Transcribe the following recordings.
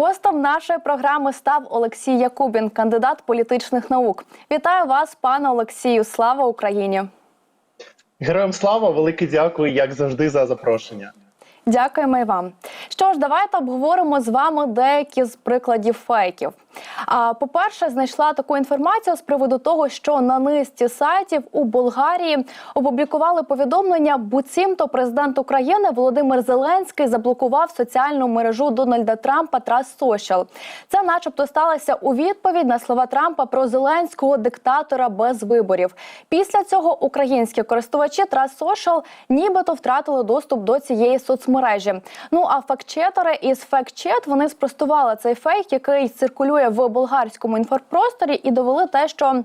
Гостем нашої програми став Олексій Якубін, кандидат політичних наук. Вітаю вас, пане Олексію. Слава Україні! Героям слава, велике дякую, як завжди, за запрошення. Дякуємо і вам. Що ж, давайте обговоримо з вами деякі з прикладів фейків. По-перше, знайшла таку інформацію з приводу того, що на низці сайтів у Болгарії опублікували повідомлення, буцімто президент України Володимир Зеленський заблокував соціальну мережу Дональда Трампа Trust Social. Це, начебто, сталося у відповідь на слова Трампа про Зеленського диктатора без виборів. Після цього українські користувачі Trust Social нібито втратили доступ до цієї соцмережі. Ну а фактчетери із FactChat вони спростували цей фейк, який циркулює в болгарському інфопросторі, і довели те, що.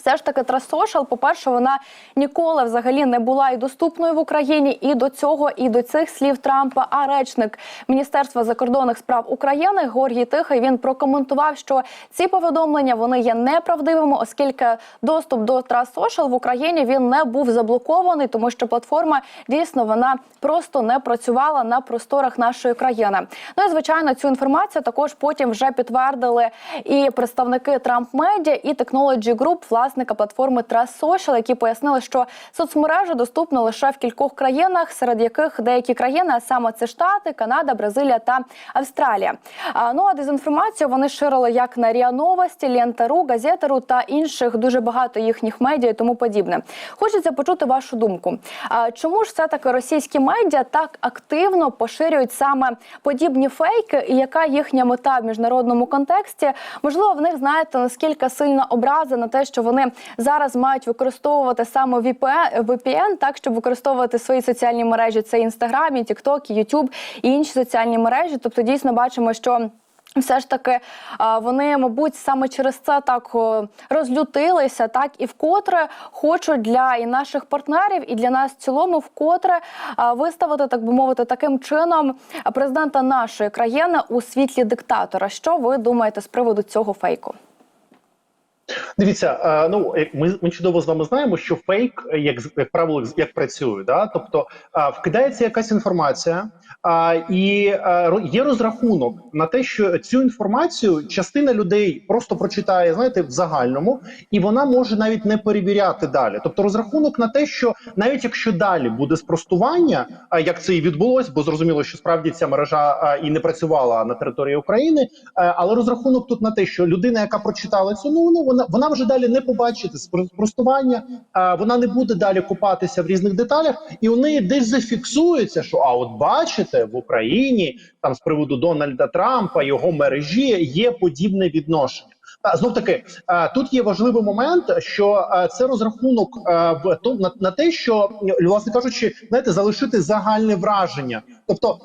Все ж таки, Трасошал, по-перше, вона ніколи взагалі не була і доступною в Україні і до цього, і до цих слів Трампа. А речник Міністерства закордонних справ України Георгій Тихий він прокоментував, що ці повідомлення вони є неправдивими, оскільки доступ до Трасошал в Україні він не був заблокований, тому що платформа дійсно вона просто не працювала на просторах нашої країни. Ну і звичайно, цю інформацію також потім вже підтвердили і представники Трамп Медіа і Technology Group, власника платформи Social, які пояснили, що соцмережа доступна лише в кількох країнах, серед яких деякі країни, а саме це Штати, Канада, Бразилія та Австралія. А, ну а дезінформацію вони ширили як на РІА Новості, Лєнтару, Газетеру та інших дуже багато їхніх медіа і тому подібне. Хочеться почути вашу думку. А, чому ж все таки російські медіа так активно поширюють саме подібні фейки, і яка їхня мета в міжнародному контексті? Можливо, в них знаєте наскільки сильна образа на те, що вони зараз мають використовувати саме VPN, так щоб використовувати свої соціальні мережі. Це Інстаграм, TikTok, YouTube і інші соціальні мережі. Тобто, дійсно бачимо, що. Все ж таки вони, мабуть, саме через це так розлютилися, так і вкотре хочуть для і наших партнерів, і для нас в цілому вкотре виставити, так би мовити, таким чином президента нашої країни у світлі диктатора. Що ви думаєте з приводу цього фейку? Дивіться, е, ну як ми, ми чудово з вами знаємо, що фейк, як як правило, як працює, да? тобто е, вкидається якась інформація, е, і е, є розрахунок на те, що цю інформацію частина людей просто прочитає, знаєте, в загальному, і вона може навіть не перевіряти далі. Тобто, розрахунок на те, що навіть якщо далі буде спростування, а як це і відбулось, бо зрозуміло, що справді ця мережа е, і не працювала на території України, е, але розрахунок тут на те, що людина, яка прочитала цю новину, вона вона вже далі не побачить спростування, а вона не буде далі купатися в різних деталях, і у неї десь зафіксується, що а от бачите, в Україні там з приводу Дональда Трампа його мережі є подібне відношення. А, знов таки тут є важливий момент, що це розрахунок в на, на те, що власне кажучи, знаєте, залишити загальне враження, тобто,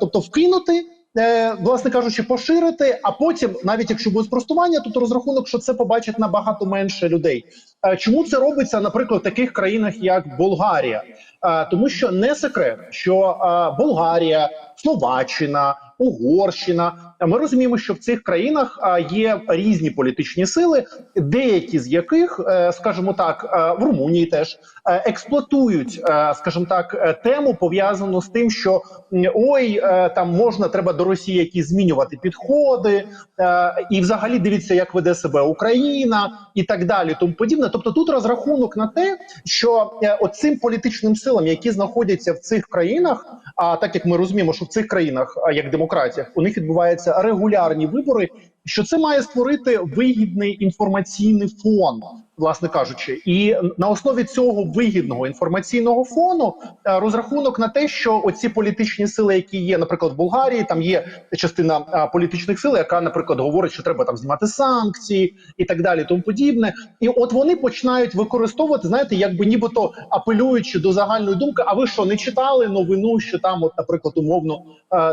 тобто вкинути. Е, власне кажучи, поширити, а потім, навіть якщо буде спростування, тут розрахунок, що це побачить набагато менше людей. Е, чому це робиться, наприклад, в таких країнах, як Болгарія? Е, тому що не секрет, що Болгарія, Словаччина, Угорщина. Ми розуміємо, що в цих країнах є різні політичні сили, деякі з яких, скажімо так, в Румунії теж експлуатують, скажімо так, тему пов'язану з тим, що ой, там можна треба до Росії які змінювати підходи, і взагалі дивіться, як веде себе Україна і так далі. Тому подібне. Тобто, тут розрахунок на те, що оцим політичним силам, які знаходяться в цих країнах, а так як ми розуміємо, що в цих країнах, як демократіях, у них відбуваються регулярні вибори. Що це має створити вигідний інформаційний фон, власне кажучи, і на основі цього вигідного інформаційного фону розрахунок на те, що оці політичні сили, які є, наприклад, в Болгарії, там є частина політичних сил, яка, наприклад, говорить, що треба там знімати санкції і так далі, тому подібне. І от вони починають використовувати, знаєте, якби нібито апелюючи до загальної думки. А ви що не читали новину, що там, от, наприклад, умовно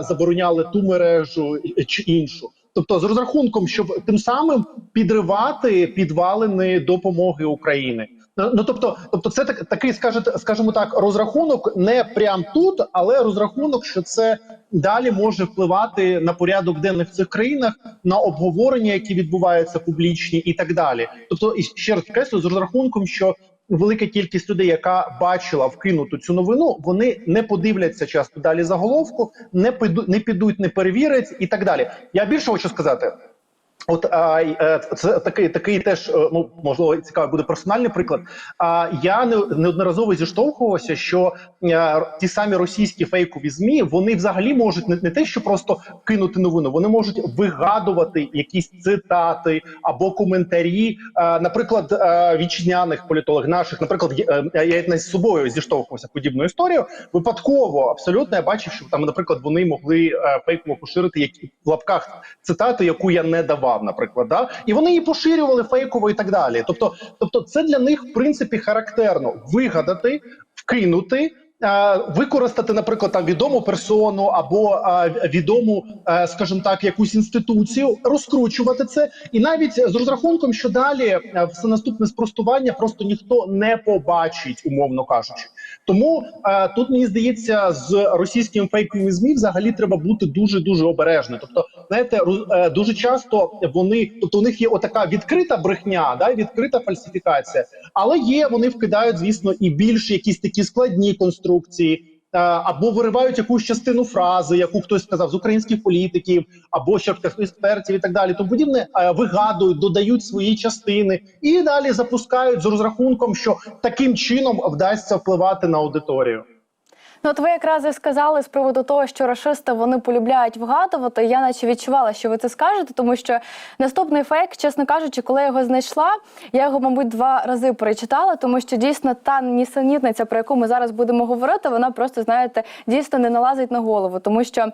забороняли ту мережу чи іншу? Тобто з розрахунком, щоб тим самим підривати підвалини допомоги України. Ну тобто, тобто, це так такий, скажете, скажімо так, розрахунок не прям тут, але розрахунок, що це далі може впливати на порядок денний в цих країнах, на обговорення, які відбуваються публічні, і так далі. Тобто, і ще раз підкреслю, з розрахунком, що велика кількість людей, яка бачила вкинуту цю новину, вони не подивляться часто далі заголовку, не піду, не підуть, не перевірять і так далі. Я більше хочу сказати. От а, е, це такий такий теж е, ну можливо цікавий буде персональний приклад. А я не неодноразово зіштовхувався, що е, ті самі російські фейкові змі вони взагалі можуть не, не те, що просто кинути новину, вони можуть вигадувати якісь цитати або коментарі. Е, наприклад, е, вітчизняних політологів наших, наприклад, я навіть з собою зіштовхувався подібною історією. Випадково абсолютно я бачив, що там, наприклад, вони могли е, фейково поширити які в лапках цитату, яку я не давав, наприклад, да? і вони її поширювали фейково і так далі. Тобто, тобто, це для них в принципі характерно вигадати, вкинути. е, Використати, наприклад, там відому персону або е, відому, е, скажімо так, якусь інституцію, розкручувати це, і навіть з розрахунком, що далі все наступне спростування просто ніхто не побачить, умовно кажучи. Тому е, тут мені здається, з російськими фейковими змі взагалі треба бути дуже дуже обережним. Тобто, знаєте, ру- е, дуже часто вони, тобто у них є отака відкрита брехня, да, відкрита фальсифікація, але є, вони вкидають, звісно, і більш якісь такі складні конструкції. Е, Або виривають якусь частину фрази, яку хтось сказав з українських політиків, або ще експертів і так далі. Тому подібне е, вигадують, додають свої частини і далі запускають з розрахунком, що таким чином вдасться впливати на аудиторію. Ну, от ви якраз і сказали з приводу того, що рашисти вони полюбляють вгадувати. Я наче відчувала, що ви це скажете, тому що наступний фейк, чесно кажучи, коли я його знайшла, я його, мабуть, два рази перечитала, тому що дійсно та нісенітниця, про яку ми зараз будемо говорити, вона просто знаєте дійсно не налазить на голову. Тому що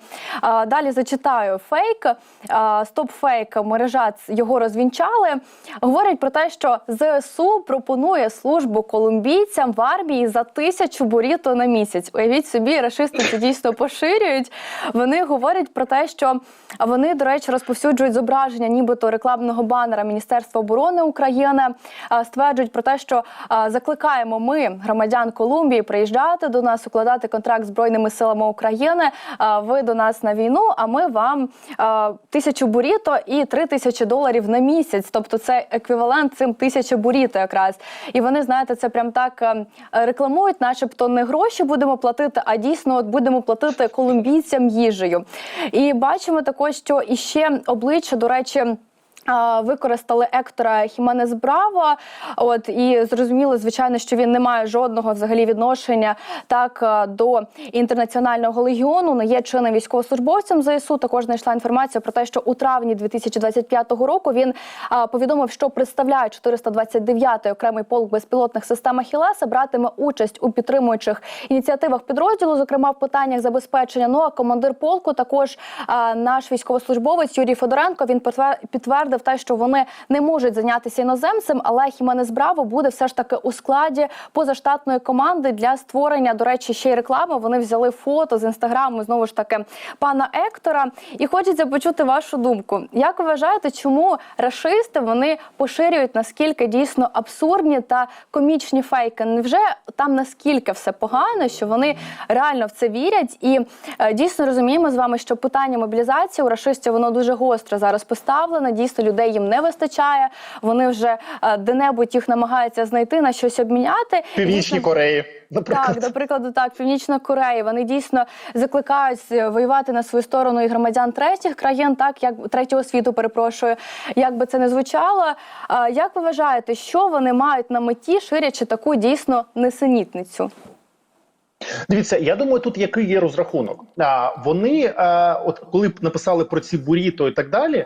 а, далі зачитаю фейк, а, стоп фейк мережа його розвінчали. Говорять про те, що ЗСУ пропонує службу колумбійцям в армії за тисячу буріто на місяць. Собі, рашисти це дійсно поширюють. Вони говорять про те, що вони, до речі, розповсюджують зображення, нібито рекламного банера Міністерства оборони України. Стверджують про те, що закликаємо ми, громадян Колумбії, приїжджати до нас, укладати контракт з збройними силами України. Ви до нас на війну, а ми вам тисячу буріто і три тисячі доларів на місяць. Тобто це еквівалент цим тисячі буріто якраз. І вони, знаєте, це прям так е, рекламують, начебто не гроші будемо платити, а дійсно от будемо платити колумбійцям їжею. І бачимо також, що іще обличчя, до речі. Використали Ектора Хіменес Браво, от і зрозуміло, звичайно, що він не має жодного взагалі відношення так е, до інтернаціонального легіону. Не є чинним військовослужбовцем ЗСУ. Також знайшла інформацію про те, що у травні 2025 року він повідомив, що представляє 429-й окремий полк безпілотних систем Ахілеса, братиме участь у підтримуючих ініціативах підрозділу, зокрема в питаннях забезпечення. Ну а командир полку також наш військовослужбовець Юрій Федоренко. Він потвер- підтвердив те, що вони не можуть зайнятися іноземцем, але Хіменес Браво буде все ж таки у складі позаштатної команди для створення. До речі, ще й реклами. Вони взяли фото з інстаграму знову ж таки пана Ектора. І хочеться почути вашу думку. Як вважаєте, чому рашисти вони поширюють наскільки дійсно абсурдні та комічні фейки? Невже там наскільки все погано, що вони реально в це вірять? І е, дійсно розуміємо з вами, що питання мобілізації у рашистів воно дуже гостро зараз поставлене. Дійсно, людей їм не вистачає. Вони вже е, де-небудь їх намагаються знайти на щось обміняти. І, Північній дійсно, Кореї, наприклад. так, до прикладу, так, Північна Корея. Вони дійсно закликають е, воювати на свою сторону і громадян третіх країн, так як третього світу, перепрошую, як би це не звучало. Як ви вважаєте, що вони мають на меті, ширячи таку дійсно несенітницю? Дивіться, я думаю, тут який є розрахунок. А, вони, а, от коли б написали про ці буріто і так далі,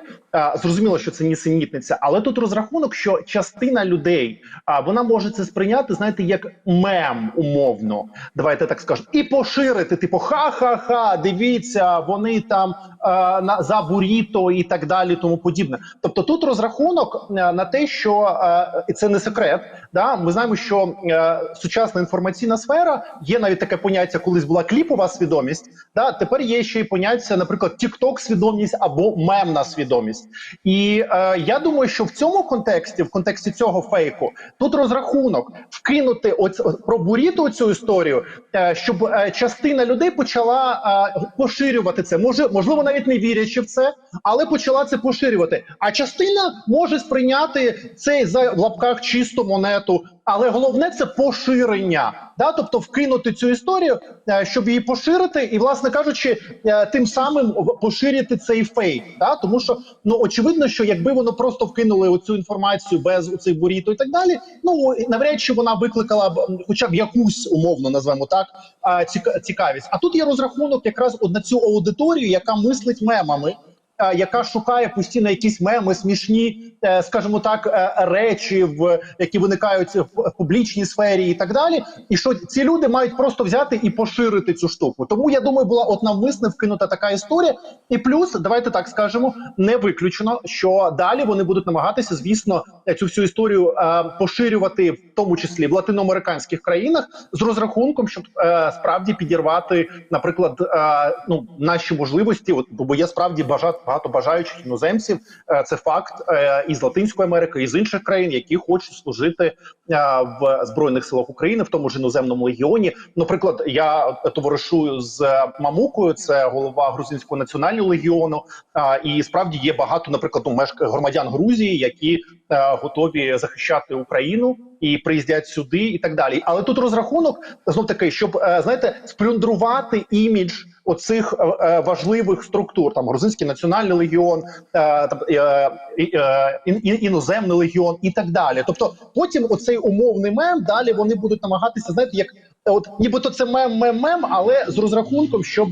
зрозуміло, що це нісенітниця, але тут розрахунок, що частина людей а, вона може це сприйняти, знаєте, як мем умовно. Давайте так скажемо, і поширити, типу, ха-ха-ха, дивіться, вони там а, на за буріто і так далі, тому подібне. Тобто тут розрахунок на те, що і це не секрет. Да, ми знаємо, що е, сучасна інформаційна сфера є навіть таке поняття, колись була кліпова свідомість. Да, тепер є ще й поняття, наприклад, тікток свідомість або мемна свідомість. І е, я думаю, що в цьому контексті, в контексті цього фейку, тут розрахунок вкинути оць, про буріту цю історію, е, щоб е, частина людей почала е, поширювати це. Може, можливо, навіть не вірячи в це, але почала це поширювати. А частина може сприйняти цей за в лапках чисту монету. Але головне це поширення. Да, тобто вкинути цю історію, е, щоб її поширити, і, власне кажучи, е, тим самим поширити цей фейк. Да? Тому що ну очевидно, що якби воно просто вкинули оцю інформацію без цих буріто і так далі, ну навряд чи вона викликала б хоча б якусь умовно назвемо так цікавість. А тут є розрахунок якраз на цю аудиторію, яка мислить мемами. Е, Яка шукає постійно якісь меми, смішні, е, скажімо так, е, речі, в які виникають в публічній сфері, і так далі. І що ці люди мають просто взяти і поширити цю штуку. Тому я думаю, була от навмисне вкинута така історія. І плюс, давайте так скажемо, не виключено, що далі вони будуть намагатися, звісно, цю всю історію поширювати, в тому числі в латиноамериканських країнах, з розрахунком, щоб справді підірвати, наприклад, ну наші можливості. От бо є справді бажа- багато бажаючих іноземців. Е, це факт е, із Латинської Америки, із інших країн, які хочуть служити е, в збройних силах України, в тому ж іноземному легіоні. Наприклад, я товаришую з Мамукою, це голова грузинського національного легіону. І справді є багато, наприклад, ну, громадян Грузії, які готові захищати Україну і приїздять сюди, і так далі. Але тут розрахунок знов таки, щоб знаєте, сплюндрувати імідж оцих е, е, важливих структур, там грузинський національний легіон, е, іноземний легіон і так далі. Тобто, потім оцей умовний мем далі вони будуть намагатися, знаєте, як от нібито це мем, мем, мем, але з розрахунком, щоб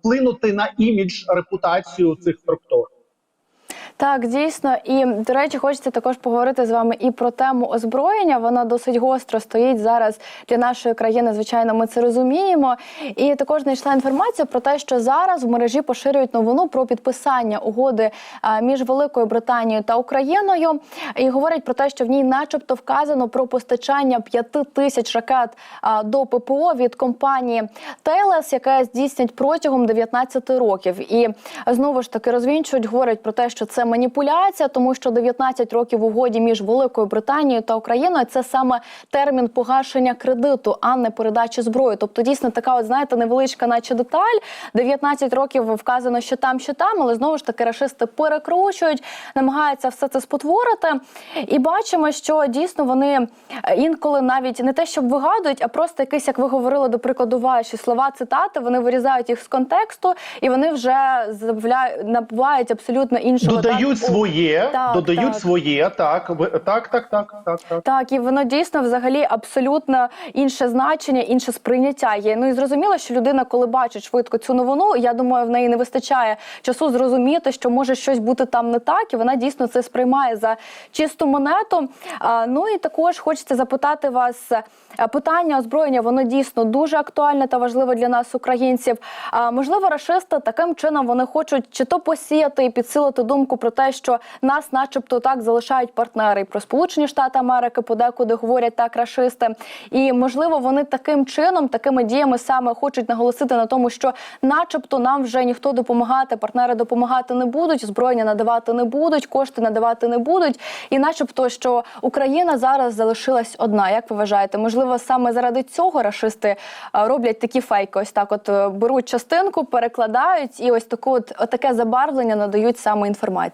вплинути на імідж репутацію цих структур. Так, дійсно, і до речі, хочеться також поговорити з вами і про тему озброєння. Вона досить гостро стоїть зараз для нашої країни. Звичайно, ми це розуміємо. І також знайшла інформацію про те, що зараз в мережі поширюють новину про підписання угоди між Великою Британією та Україною. І говорять про те, що в ній, начебто, вказано про постачання п'яти тисяч ракет до ППО від компанії Тейлес, яка здійснять протягом 19 років. І знову ж таки розвінчують, говорять про те, що це маніпуляція, тому що 19 років в угоді між Великою Британією та Україною це саме термін погашення кредиту, а не передачі зброї. Тобто, дійсно така, от знаєте, невеличка, наче деталь. 19 років вказано, що там, що там, але знову ж таки рашисти перекручують, намагаються все це спотворити. І бачимо, що дійсно вони е, інколи навіть не те, щоб вигадують, а просто якийсь, як ви говорили, до прикладу, ваші слова, цитати, вони вирізають їх з контексту, і вони вже забавляють, набувають абсолютно іншого Додають так, своє, Так, додають так. своє, так, так, так, так, так, так. Так, і воно дійсно взагалі абсолютно інше значення, інше сприйняття є. Ну і зрозуміло, що людина, коли бачить швидко цю новину, я думаю, в неї не вистачає часу зрозуміти, що може щось бути там не так, і вона дійсно це сприймає за чисту монету. А, ну і також хочеться запитати вас. е, Питання озброєння воно дійсно дуже актуальне та важливе для нас, українців. А можливо, рашисти таким чином вони хочуть чи то посіяти і підсилити думку про те, що нас, начебто, так залишають партнери і про Сполучені Штати Америки, подекуди говорять так рашисти. І можливо, вони таким чином, такими діями саме хочуть наголосити на тому, що, начебто, нам вже ніхто допомагати, партнери допомагати не будуть, зброєння надавати не будуть, кошти надавати не будуть. І, начебто, що Україна зараз залишилась одна. Як ви вважаєте? Можливо, саме заради цього рашисти е, роблять такі фейки. Ось так, от е, беруть частинку, перекладають, і ось таку от таке забарвлення надають саме інформації.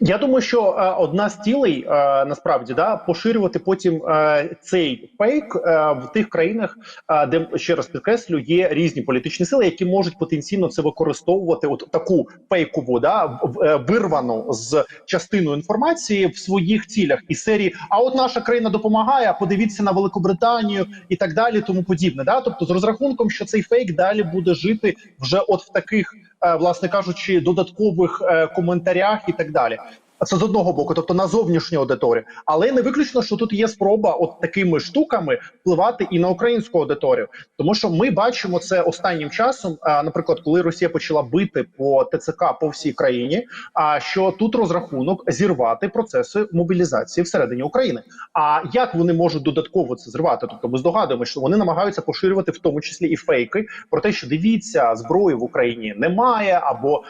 Я думаю, що е, одна з цілей е, насправді да поширювати потім е, цей фейк е, в тих країнах, е, де ще раз підкреслю, є різні політичні сили, які можуть потенційно це використовувати. От таку фейкову, да е, вирвану з частиною інформації в своїх цілях і серії. А от наша країна допомагає. Подивіться на Великобританію і так далі, тому подібне. Да, тобто з розрахунком, що цей фейк далі буде жити вже от в таких, власне кажучи, додаткових е, коментарях і так далі. Це з одного боку, тобто на зовнішню аудиторію, але не виключно, що тут є спроба от такими штуками впливати і на українську аудиторію, тому що ми бачимо це останнім часом. А, наприклад, коли Росія почала бити по ТЦК по всій країні, а що тут розрахунок зірвати процеси мобілізації всередині України. А як вони можуть додатково це зривати? Тобто ми здогадуємося, що вони намагаються поширювати в тому числі і фейки про те, що дивіться, зброї в Україні немає, або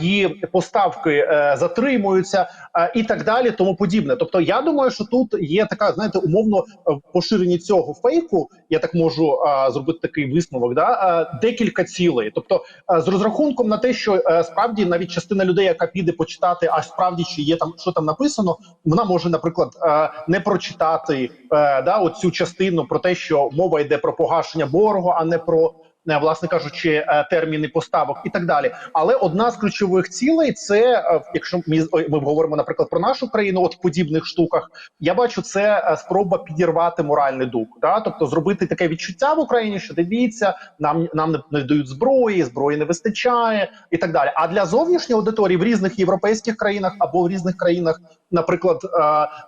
її поставки е, затримуються. Відбувається е, і так далі, тому подібне. Тобто, я думаю, що тут є така, знаєте, умовно е, поширення цього фейку. Я так можу е, зробити такий висновок. Да, декілька цілей. Тобто, з розрахунком на те, що справді навіть частина людей, яка піде почитати, а справді чи є там що там написано, вона може, наприклад, не прочитати да, оцю частину про те, що мова йде про погашення боргу, а не про. Е, Власне кажучи, е, терміни поставок і так далі. Але одна з ключових цілей це, е, якщо ми, ми говоримо, наприклад, про нашу країну, от в подібних штуках, я бачу це спроба підірвати моральний дух, да? тобто зробити таке відчуття в Україні, що дивіться, нам нам не, не дають зброї, зброї не вистачає і так далі. А для зовнішньої аудиторії в різних європейських країнах або в різних країнах, наприклад, е,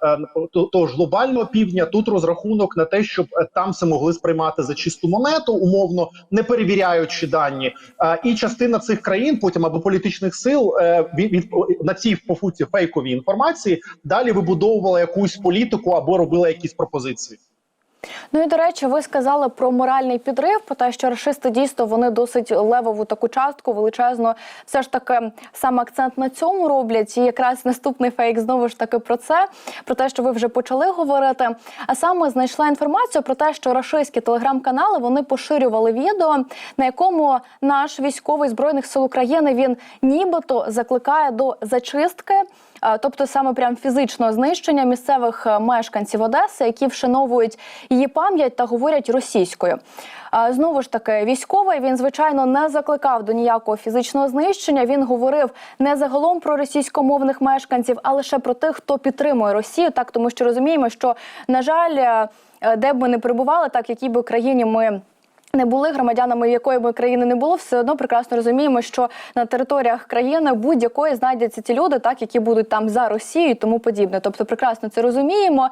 е, то- того ж глобального півдня, тут розрахунок на те, щоб е, там могли сприймати за чисту монету, умовно не перевіряючи дані. І частина цих країн, потім або політичних сил від, на цій по фейковій інформації далі вибудовувала якусь політику або робила якісь пропозиції. Ну і до речі, ви сказали про моральний підрив, про те, що рашисти дійсно вони досить левову таку частку величезну. Все ж таки саме акцент на цьому роблять. І якраз наступний фейк знову ж таки про це, про те, що ви вже почали говорити. А саме знайшла інформацію про те, що рашистські телеграм-канали вони поширювали відео, на якому наш військовий збройних сил України він нібито закликає до зачистки. Тобто саме прям фізичного знищення місцевих е, мешканців Одеси, які вшановують її пам'ять та говорять російською. Знову ж таки, військовий він звичайно не закликав до ніякого фізичного знищення. Він говорив не загалом про російськомовних мешканців, а лише про тих, хто підтримує Росію. Так тому що розуміємо, що на жаль, е, де б ми не перебували, так якій би країні ми. Не були громадянами якої би країни не було, все одно прекрасно розуміємо, що на територіях країни будь-якої знайдяться ті люди, так які будуть там за Росію і тому подібне. Тобто, прекрасно це розуміємо.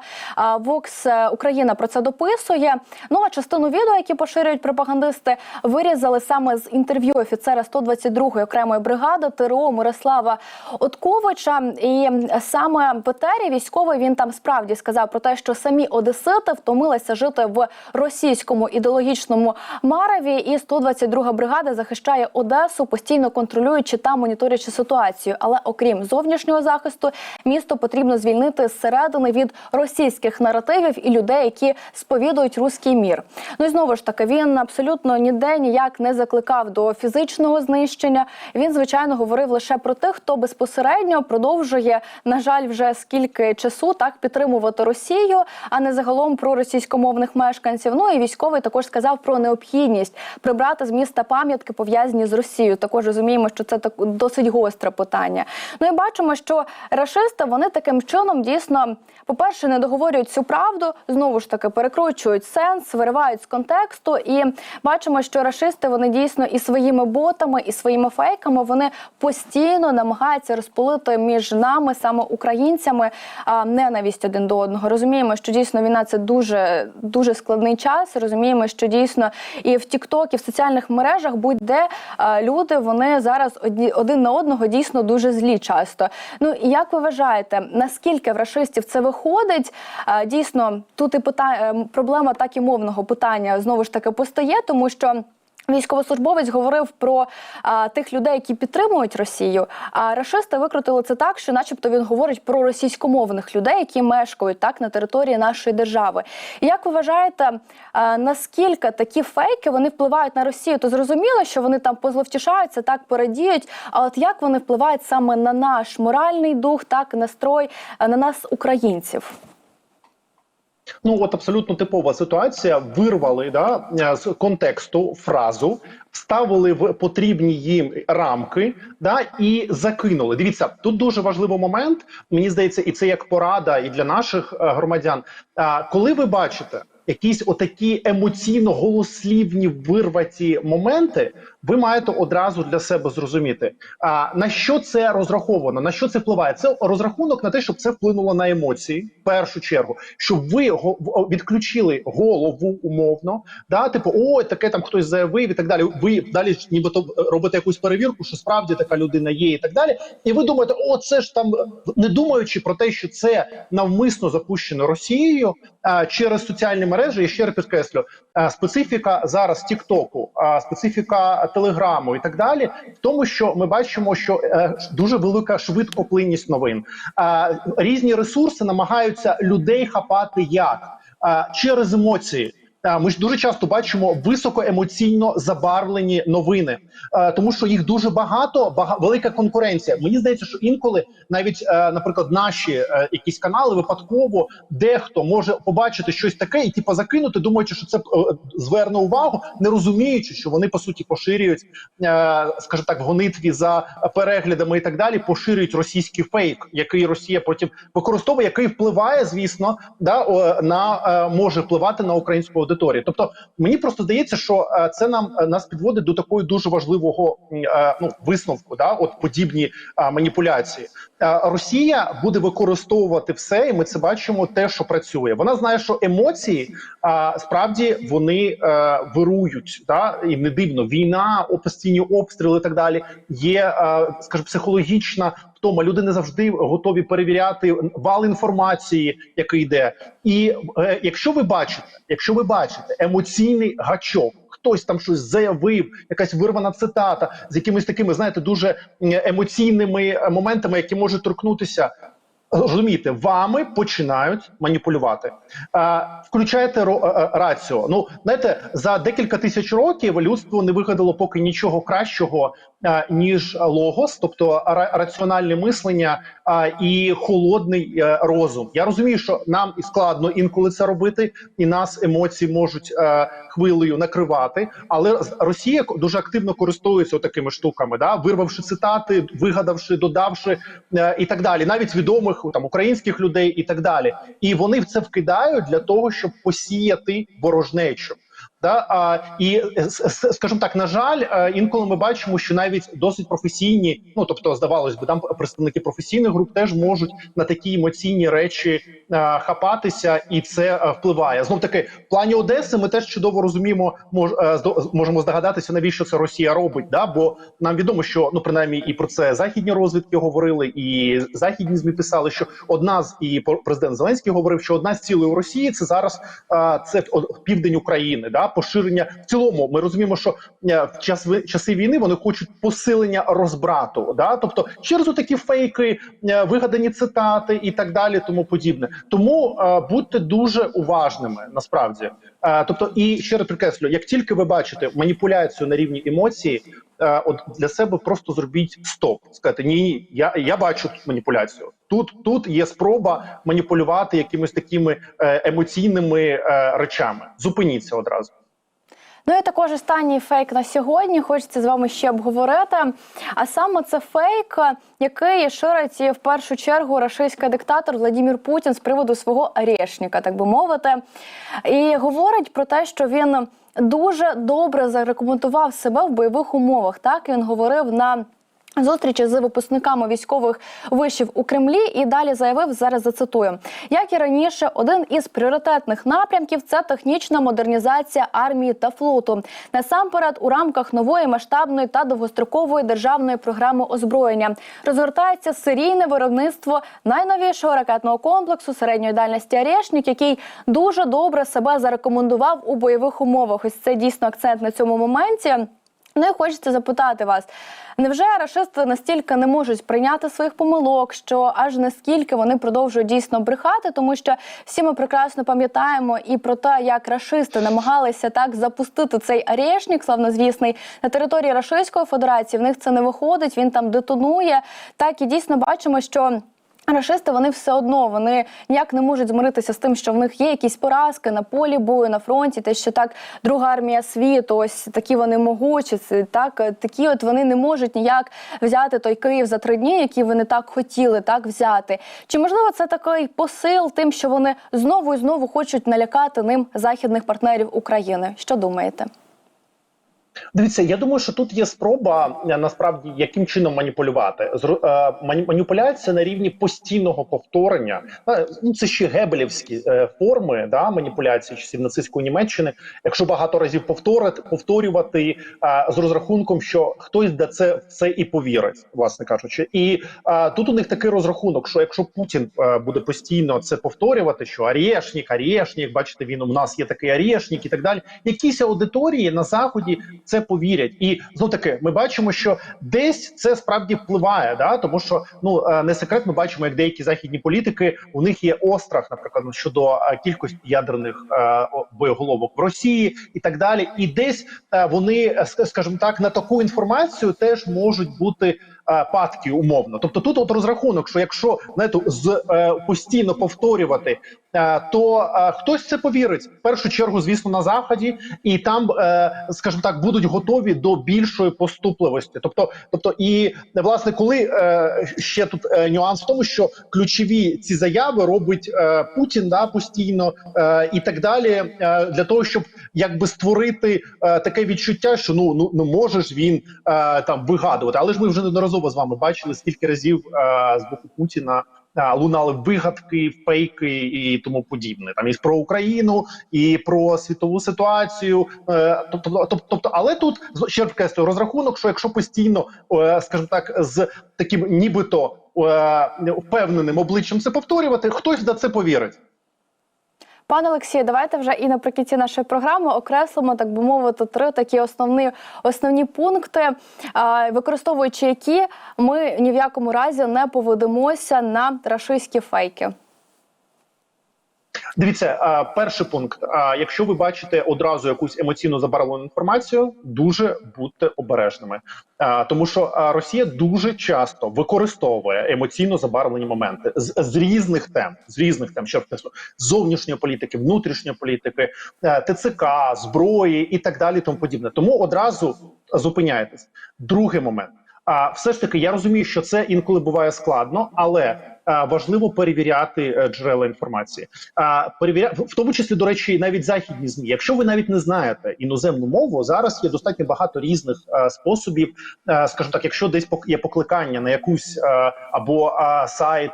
Вокс е, Україна про це дописує. Ну а частину відео, які поширюють пропагандисти, вирізали саме з інтерв'ю офіцера 122-ї окремої бригади ТРО Мирослава Отковича. І саме в етері військовий він там справді сказав про те, що самі одесити втомилися жити в російському ідеологічному Мареві. І 122 бригада захищає Одесу, постійно контролюючи та моніторячи ситуацію. Але окрім зовнішнього захисту, місто потрібно звільнити зсередини від російських наративів і людей, які сповідують руський мір. Ну і знову ж таки, він абсолютно ніде ніяк не закликав до фізичного знищення. Він звичайно говорив лише про тих, хто безпосередньо продовжує, на жаль, вже скільки часу так підтримувати Росію, а не загалом про російськомовних мешканців. Ну і військовий також сказав про необхідність прибрати з міста пам'ятки пов'язані з Росією. Також розуміємо, що це так досить гостре питання. Ну і бачимо, що рашисти вони таким чином дійсно, по-перше, не договорюють цю правду, знову ж таки перекручують сенс, виривають з контексту. І бачимо, що рашисти вони дійсно і своїми ботами, і своїми фейками вони постійно намагаються розпалити між нами, саме українцями, а, ненависть один до одного. Розуміємо, що дійсно війна це дуже дуже складний час. Розуміємо, що дійсно і в TikTok, і в соціальних мережах будь-де люди вони зараз одні один на одного дійсно дуже злі часто. Ну і як ви вважаєте, наскільки в рашистів це виходить? Дійсно, тут і питання проблема так і мовного питання знову ж таки постає, тому що. Військовослужбовець говорив про а, тих людей, які підтримують Росію. А рашисти викрутили це так, що, начебто, він говорить про російськомовних людей, які мешкають так на території нашої держави. І як ви вважаєте, а, наскільки такі фейки вони впливають на Росію? То зрозуміло, що вони там позловтішаються, так порадіють. А от як вони впливають саме на наш моральний дух, так настрой, на нас, українців? Ну от абсолютно типова ситуація. Вирвали да е, з контексту фразу, вставили в потрібні їм рамки, да і закинули. Дивіться, тут дуже важливий момент. Мені здається, і це як порада, і для наших е, громадян. Коли ви бачите якісь отакі емоційно голослівні вирваті моменти, ви маєте одразу для себе зрозуміти, а на що це розраховано, на що це впливає. Це розрахунок на те, щоб це вплинуло на емоції в першу чергу, щоб ви го- відключили голову умовно, да, типу, ой, таке там хтось заявив і так далі. Ви далі нібито робите якусь перевірку, що справді така людина є, і так далі. І ви думаєте, о, це ж там не думаючи про те, що це навмисно запущено Росією а, через соціальні мережі. Я ще раз підкреслю, е, специфіка зараз Тіктоку, е, специфіка Телеграму і так далі, в тому, що ми бачимо, що е, дуже велика швидкоплинність новин. Різні ресурси намагаються людей хапати як через емоції. Е, Ми ж дуже часто бачимо високоемоційно забарвлені новини, е, тому що їх дуже багато, бага, велика конкуренція. Мені здається, що інколи навіть, е, наприклад, наші якісь канали випадково дехто може побачити щось таке і типу, закинути, думаючи, що це зверне увагу, не розуміючи, що вони по суті поширюють, скажімо так, в гонитві за переглядами і так далі, поширюють російський фейк, який Росія потім використовує, який впливає, звісно, да на може впливати на українську аудиторію. Тобто мені просто здається, що е, це нам е, нас підводить до такої дуже важливого е, ну висновку. Да, от подібні маніпуляції. Росія буде використовувати все, і ми це бачимо. Те, що працює, вона знає, що емоції справді вони вирують. Да? І не дивно, війна, постійні обстріли і так далі. Є, е, скажімо, психологічна втома. Люди не завжди готові перевіряти вал інформації, який йде. І е, якщо ви бачите, якщо ви бачите емоційний гачок. Хтось там щось заявив, якась вирвана цитата з якимись такими, знаєте, дуже емоційними е, моментами, які можуть торкнутися. Розумієте, вами починають маніпулювати. Е, включаєте е, е, раціо. Ну знаєте, за декілька тисяч років людство не вигадало поки нічого кращого ніж логос, тобто ра- раціональне мислення і холодний розум. Я розумію, що нам і складно інколи це робити, і нас емоції можуть хвилею накривати. Але Росія дуже активно користується такими штуками, да вирвавши цитати, вигадавши, додавши е, і так далі, навіть відомих там українських людей і так далі. І вони в це вкидають для того, щоб посіяти ворожнечу. Да, а, і е, скажімо так, на жаль, е, інколи ми бачимо, що навіть досить професійні, ну тобто, здавалось би, там представники професійних груп теж можуть на такі емоційні речі е, хапатися, і це е, впливає. Знов таки, в плані Одеси ми теж чудово розуміємо, мож, здо- можемо здогадатися, навіщо це Росія робить. Да? Бо нам відомо, що ну принаймні і про це західні розвідки говорили, і західні змі писали, що одна з і президент Зеленський говорив, що одна з цілей у Росії це зараз е, це південь України, да поширення в цілому. Ми розуміємо, що е, в час часи війни вони хочуть посилення розбрату, да, тобто через такі фейки, е, вигадані цитати і так далі, тому подібне. Тому е, будьте дуже уважними насправді. Тобто, і ще раз підкреслю, як тільки ви бачите маніпуляцію на рівні емоції, от для себе просто зробіть стоп, сказати ні, ні, я, я бачу тут маніпуляцію. Тут тут є спроба маніпулювати якимись такими емоційними речами. Зупиніться одразу. Ну і також останній фейк на сьогодні. Хочеться з вами ще обговорити. А саме це фейк, який ширить в першу чергу рашистський диктатор Владимир Путін з приводу свого орешника, так би мовити, і говорить про те, що він дуже добре зарекомендував себе в бойових умовах. Так він говорив на Зустрічі з випускниками військових вишів у Кремлі і далі заявив зараз. Зацитую, як і раніше, один із пріоритетних напрямків це технічна модернізація армії та флоту. Насамперед, у рамках нової масштабної та довгострокової державної програми озброєння розгортається серійне виробництво найновішого ракетного комплексу середньої дальності «Орешник», який дуже добре себе зарекомендував у бойових умовах. Ось це дійсно акцент на цьому моменті. Ну і хочеться запитати вас: невже рашисти настільки не можуть прийняти своїх помилок, що аж наскільки вони продовжують дійсно брехати? Тому що всі ми прекрасно пам'ятаємо і про те, як рашисти намагалися так запустити цей арешник, славнозвісний, на території Рашистської Федерації. В них це не виходить. Він там детонує. Так і дійсно бачимо, що. Рашисти вони все одно вони ніяк не можуть змиритися з тим, що в них є якісь поразки на полі бою, на фронті. Те, що так друга армія світу, ось такі вони могучі. Так такі, от вони не можуть ніяк взяти той Київ за три дні, які вони так хотіли так взяти. Чи можливо це такий посил тим, що вони знову і знову хочуть налякати ним західних партнерів України? Що думаєте? Дивіться, я думаю, що тут є спроба е, насправді яким чином маніпулювати. Е, маніпуляція на рівні постійного повторення. Е, Ну це ще гебелівські форми да, маніпуляції часів нацистської Німеччини. Якщо багато разів повторити, повторювати з розрахунком, що хтось да це все і повірить, власне кажучи, і тут у них такий розрахунок, що якщо Путін буде постійно це повторювати, що арєшнік, арєшнік, бачите, він у нас є такий арєшнік і так далі. Якісь аудиторії на заході це повірять, і знов таки ми бачимо, що десь це справді впливає, да тому що ну е, не секрет, ми бачимо, як деякі західні політики у них є острах, наприклад, щодо е, кількості ядерних е, боєголовок в Росії і так далі. І десь вони, скажімо так, на таку інформацію теж можуть бути падки умовно. Тобто тут от розрахунок, що якщо знаєте, з е, постійно повторювати, е, то е, хтось це повірить в першу чергу, звісно, на заході, і там, е, скажімо так, будуть готові до більшої поступливості. Тобто, тобто, і власне, коли е, ще тут е, нюанс в тому, що ключові ці заяви робить е, Путін да постійно е, і так далі, е, для того, щоб якби створити е, таке відчуття, що ну ну ну може ж він е, там вигадувати, але ж ми вже неодноразово з вами бачили скільки разів е, з боку Путіна. е, Лунали вигадки, фейки і тому подібне. Там і про Україну, і про світову ситуацію. Е, Тобто, тобто, але тут ще раз розрахунок, що якщо постійно, е, скажімо так, з таким нібито е, впевненим обличчям це повторювати, хтось на це повірить. Пане Олексію, давайте вже і наприкінці нашої програми окреслимо, так би мовити, три такі основні основні пункти, використовуючи які ми ні в якому разі не поведемося на рашистські фейки. Дивіться, перший пункт. Якщо ви бачите одразу якусь емоційно забарвлену інформацію, дуже будьте обережними, тому що Росія дуже часто використовує емоційно забарвлені моменти з, з різних тем, з різних тем, що зовнішньої політики, внутрішньої політики, е, ТЦК, зброї і так далі. Тому подібне. Тому одразу зупиняйтесь. Другий момент. А все ж таки, я розумію, що це інколи буває складно, але е, важливо перевіряти е, джерела інформації. А перевіря... в тому числі, до речі, навіть західні змі. Якщо ви навіть не знаєте іноземну мову, зараз є достатньо багато різних е, способів. Скажімо так, якщо десь є покликання на якусь або сайт,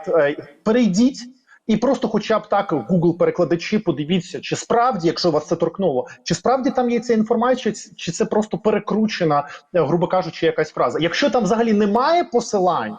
перейдіть. І просто, хоча б так, Google перекладачі, подивіться, чи справді, якщо вас це торкнуло, чи справді там є ця інформація, чи- чи це просто перекручена, е, грубо кажучи, якась фраза. Якщо там взагалі немає посилань,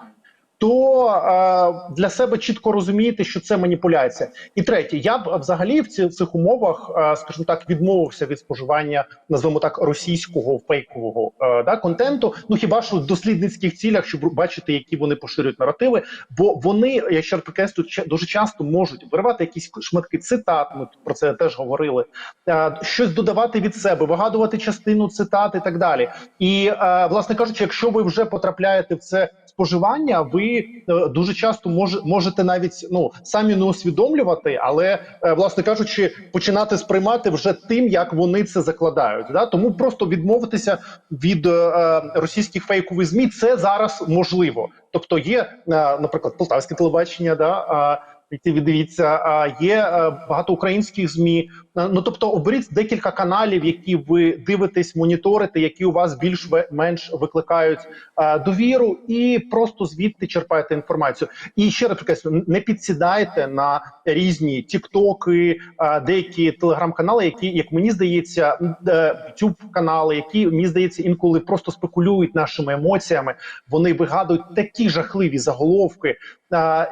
то е, для себе чітко розумієте, що це маніпуляція. І третє, я б взагалі в ці, цих умовах, е, скажімо так, відмовився від споживання, назвемо так, російського фейкового е, да, контенту. Ну хіба що в дослідницьких цілях, щоб бачити, які вони поширюють наративи, бо вони, я ще раз дуже часто можуть виривати якісь шматки цитат. Ми про це теж говорили. е, щось додавати від себе, вигадувати частину цитат і так далі. І е, власне кажучи, якщо ви вже потрапляєте в це споживання, ви е, дуже часто мож, можете навіть ну самі не усвідомлювати, але е, власне кажучи, починати сприймати вже тим, як вони це закладають. Да? Тому просто відмовитися від е, російських фейкових змі це зараз можливо. Тобто є, наприклад, полтавське телебачення, да. Е, які ви дивіться, а є е, багато українських змі. Е, Ну тобто, оберіть декілька каналів, які ви дивитесь, моніторите, які у вас більш-менш викликають е, довіру, і просто звідти черпаєте інформацію. І ще раз підкреслю, не підсідайте на різні тіктоки, деякі телеграм-канали, які, як мені здається, youtube канали, які мені здається, інколи просто спекулюють нашими емоціями. Вони вигадують такі жахливі заголовки.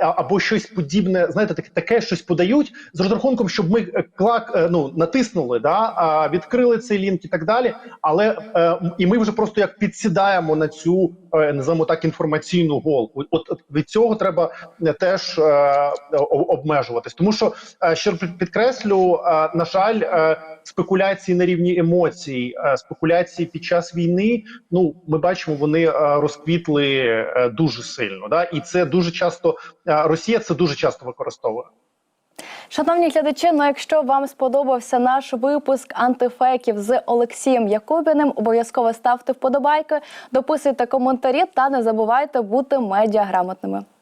Або щось подібне, знаєте, таке, таке щось подають з розрахунком, щоб ми е, клак е, ну натиснули, да відкрили цей лінк і так далі. Але е, і ми вже просто як підсідаємо на цю називаємо так інформаційну голку. От, від цього треба теж обмежуватись, тому що ще підкреслю, на жаль, спекуляції на рівні емоцій, спекуляції під час війни. Ну ми бачимо, вони розквітли дуже сильно. Да, і це дуже часто Росія це дуже часто використовує. Шановні глядачі, ну якщо вам сподобався наш випуск антифейків з Олексієм Якубіним, обов'язково ставте вподобайки, дописуйте коментарі та не забувайте бути медіаграмотними.